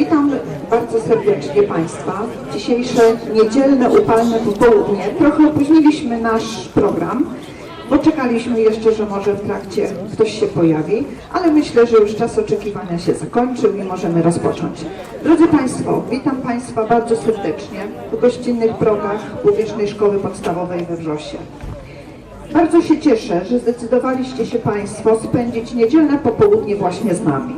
Witam bardzo serdecznie Państwa. Dzisiejsze niedzielne, upalne popołudnie. Trochę opóźniliśmy nasz program, bo czekaliśmy jeszcze, że może w trakcie ktoś się pojawi, ale myślę, że już czas oczekiwania się zakończył i możemy rozpocząć. Drodzy Państwo, witam Państwa bardzo serdecznie w gościnnych progach Publicznej Szkoły Podstawowej we Wrzosie. Bardzo się cieszę, że zdecydowaliście się Państwo spędzić niedzielne popołudnie właśnie z nami.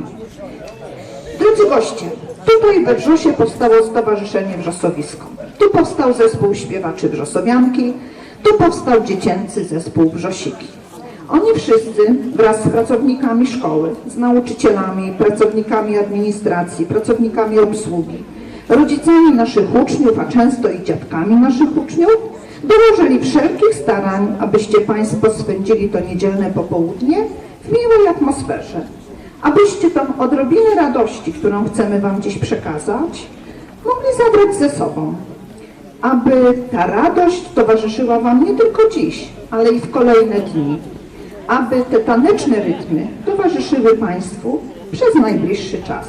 Drodzy goście, tutaj we Wrzosie powstało Stowarzyszenie Wrzosowisko. Tu powstał zespół śpiewaczy Wrzosowianki, tu powstał dziecięcy zespół Wrzosiki. Oni wszyscy wraz z pracownikami szkoły, z nauczycielami, pracownikami administracji, pracownikami obsługi, rodzicami naszych uczniów, a często i dziadkami naszych uczniów, dołożyli wszelkich starań, abyście Państwo spędzili to niedzielne popołudnie w miłej atmosferze, abyście tą odrobinę radości, którą chcemy Wam dziś przekazać, mogli zabrać ze sobą. Aby ta radość towarzyszyła Wam nie tylko dziś, ale i w kolejne dni. Aby te taneczne rytmy towarzyszyły Państwu przez najbliższy czas.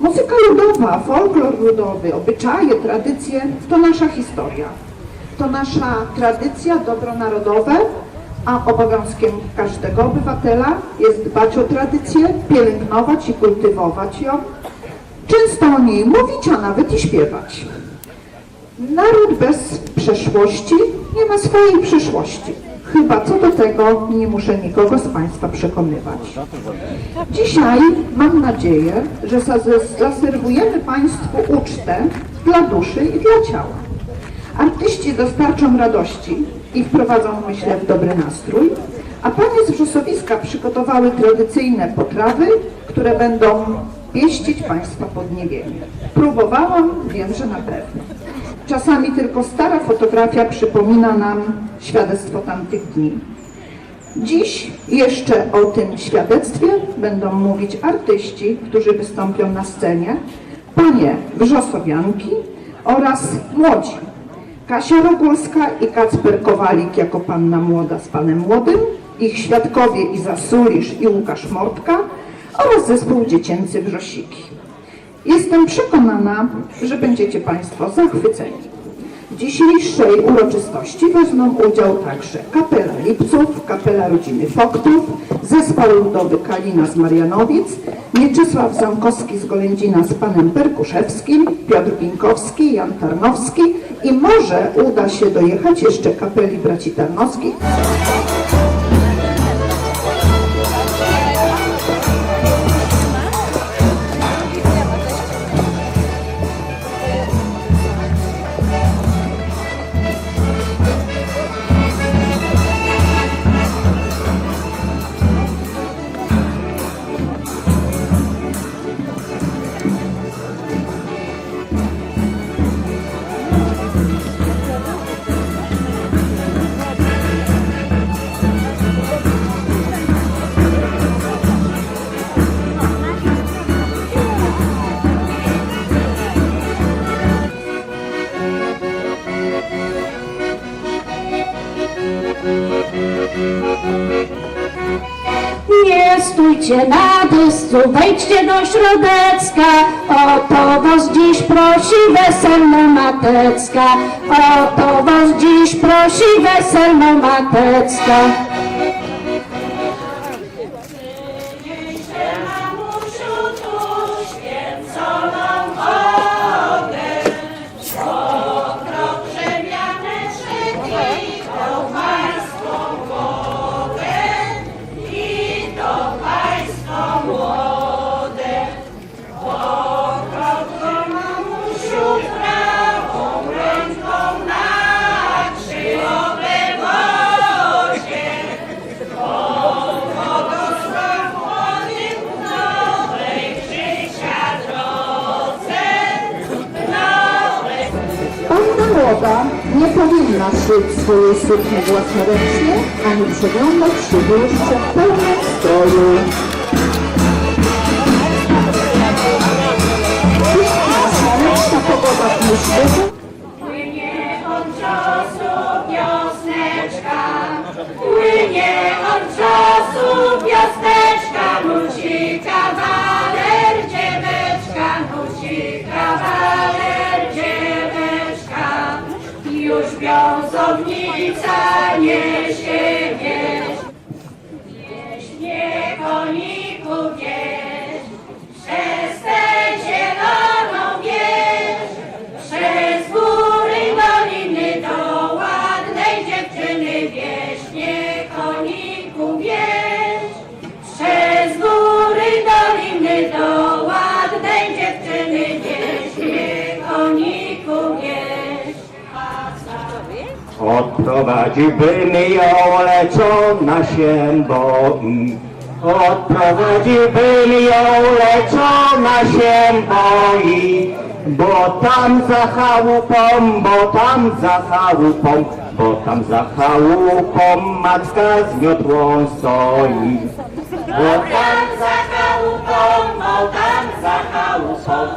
Muzyka ludowa, folklor ludowy, obyczaje, tradycje to nasza historia. To nasza tradycja, dobro narodowe, a obowiązkiem każdego obywatela jest dbać o tradycję, pielęgnować i kultywować ją, często o niej mówić, a nawet i śpiewać. Naród bez przeszłości nie ma swojej przyszłości. Chyba co do tego nie muszę nikogo z Państwa przekonywać. Dzisiaj mam nadzieję, że za- zaserwujemy Państwu ucztę dla duszy i dla ciała. Artyści dostarczą radości i wprowadzą, myślę, w dobry nastrój, a panie z wrzosowiska przygotowały tradycyjne potrawy, które będą pieścić Państwa podniebienie. Próbowałam, wiem, że na pewno. Czasami tylko stara fotografia przypomina nam świadectwo tamtych dni. Dziś jeszcze o tym świadectwie będą mówić artyści, którzy wystąpią na scenie, panie Wrzosowianki oraz młodzi. Kasia Rogulska i Kacper Kowalik jako panna młoda z panem młodym, ich świadkowie Iza Sulisz i Łukasz Mortka oraz zespół dziecięcy Wrzosiki. Jestem przekonana, że będziecie Państwo zachwyceni. W dzisiejszej uroczystości wezmą udział także kapela Lipców, kapela rodziny Foktów, zespół ludowy Kalina z Marianowic, Mieczysław Zamkowski z Golędzina z panem Perkuszewskim, Piotr Binkowski, Jan Tarnowski i może uda się dojechać jeszcze kapeli braci Tarnowskich. Nie stójcie na dyscu, wejdźcie do środecka, o to was dziś prosi weselna matecka, o to was dziś prosi weselna matecka. Nie powinna szyć swojej sukni własnoręcznie, ani przeglądać się lustrze w pełnym stroju. Piękna, pogoda w. stanie się. Odprowadziłbym ją, lecz ona się boi. Odprowadziłbym ją, lecz ona się boi. Bo tam za chałupą, bo tam za chałupą, bo tam za chałupą matka z miotłą stoi. Bo tam za chałupą, bo tam za chałupą,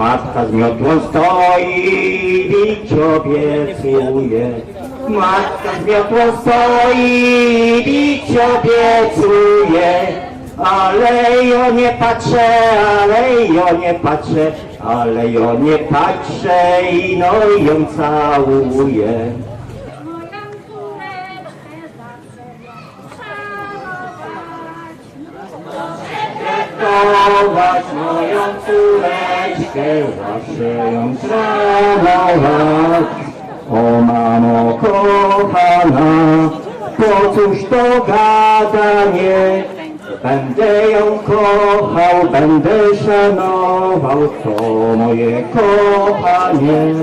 Matka z miotłą stoi i ci obiecuje. Matka z miotłą stoi i ci obiecuje. Ale ja nie patrzę, ale ja nie patrzę, ale ja nie patrzę i no ją całuję. Moją córeczkę córeczkę, zawsze ją całować. O mamo kochana, po cóż to gadanie? Będę ją kochał, będę szanował, to moje kochanie.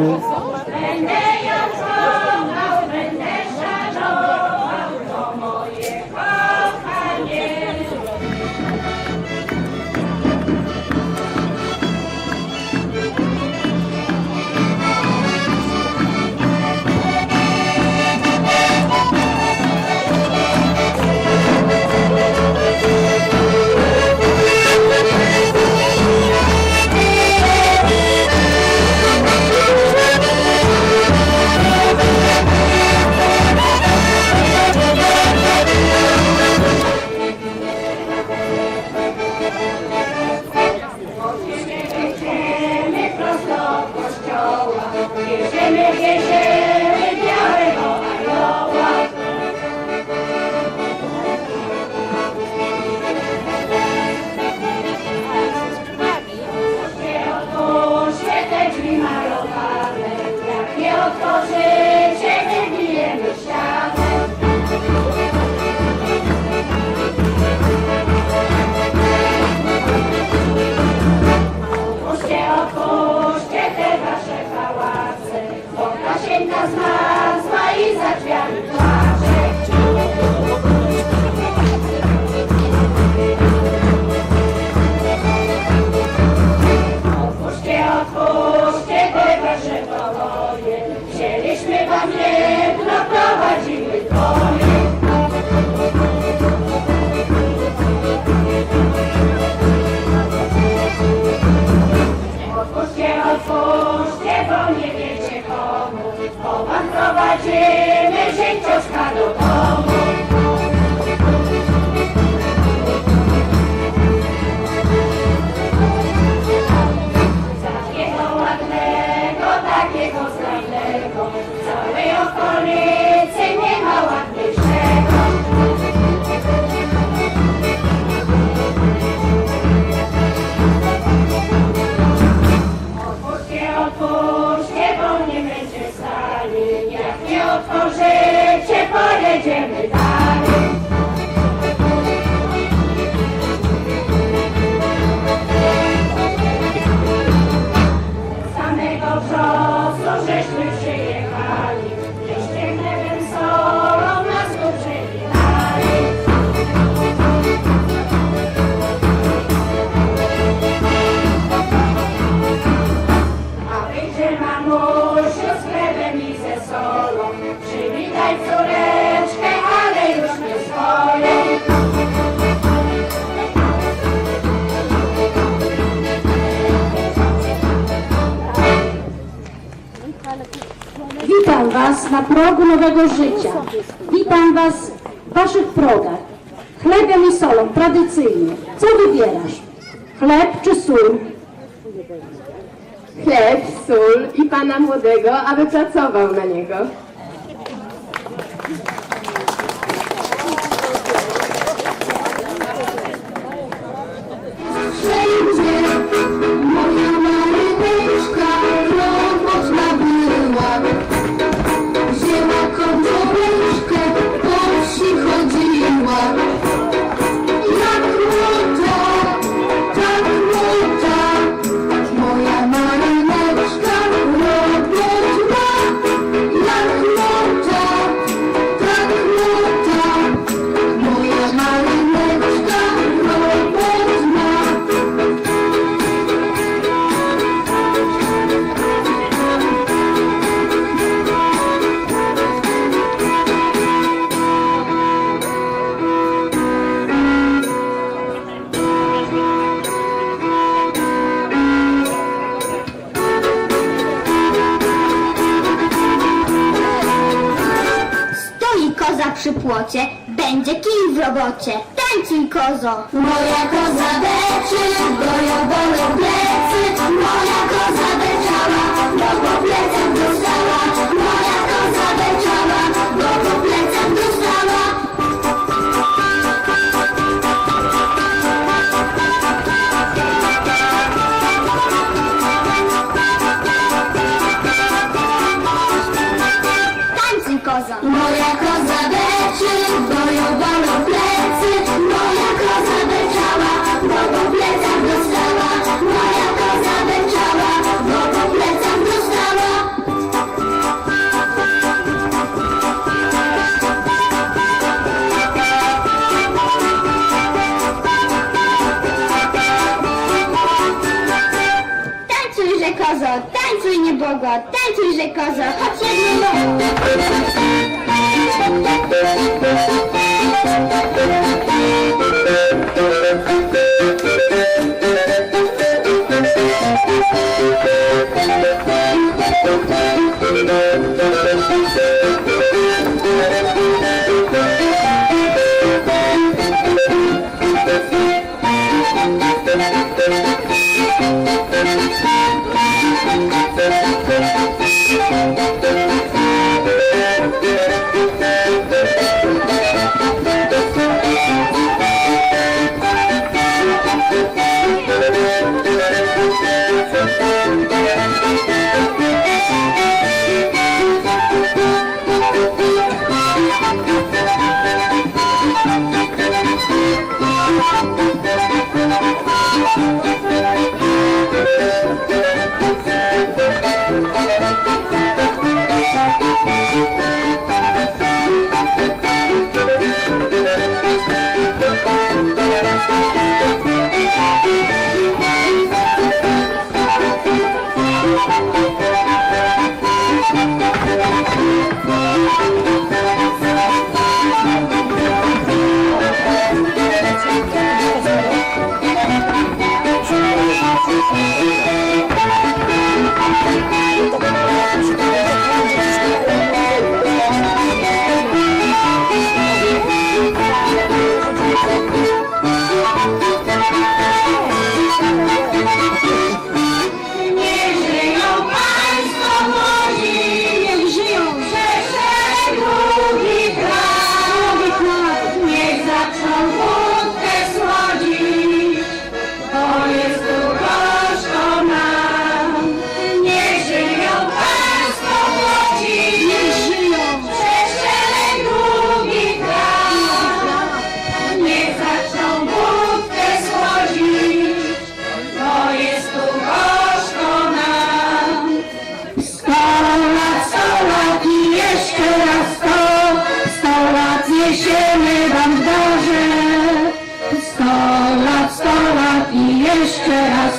Prowadzimy zięcioszka do domu. Na progu nowego życia. Witam Was w Waszych progach. Chlebem i solą, tradycyjnie. Co wybierasz? Chleb czy sól? chleb, sól i pana młodego, aby pracował na niego. どうぞ。tańcuj niebogo, tańcuj kozo, chodź jak. jeszcze raz sto, sto lat jesieny wam darzę. Sto lat, sto lat i jeszcze raz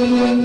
when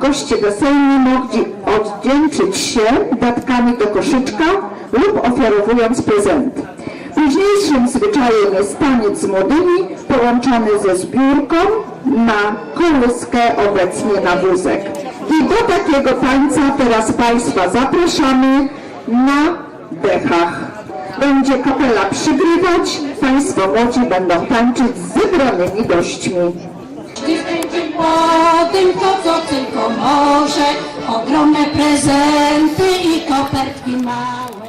goście weselni mogli oddzięczyć się datkami do koszyczka lub ofiarowując prezenty. Późniejszym zwyczajem jest taniec młodymi połączony ze zbiórką na kolyskę, obecnie na wózek. I do takiego tańca teraz Państwa zapraszamy na dechach. Będzie kapela przygrywać, Państwo młodzi będą tańczyć z zebranymi gośćmi. To co tylko może, ogromne prezenty i kopertki ma.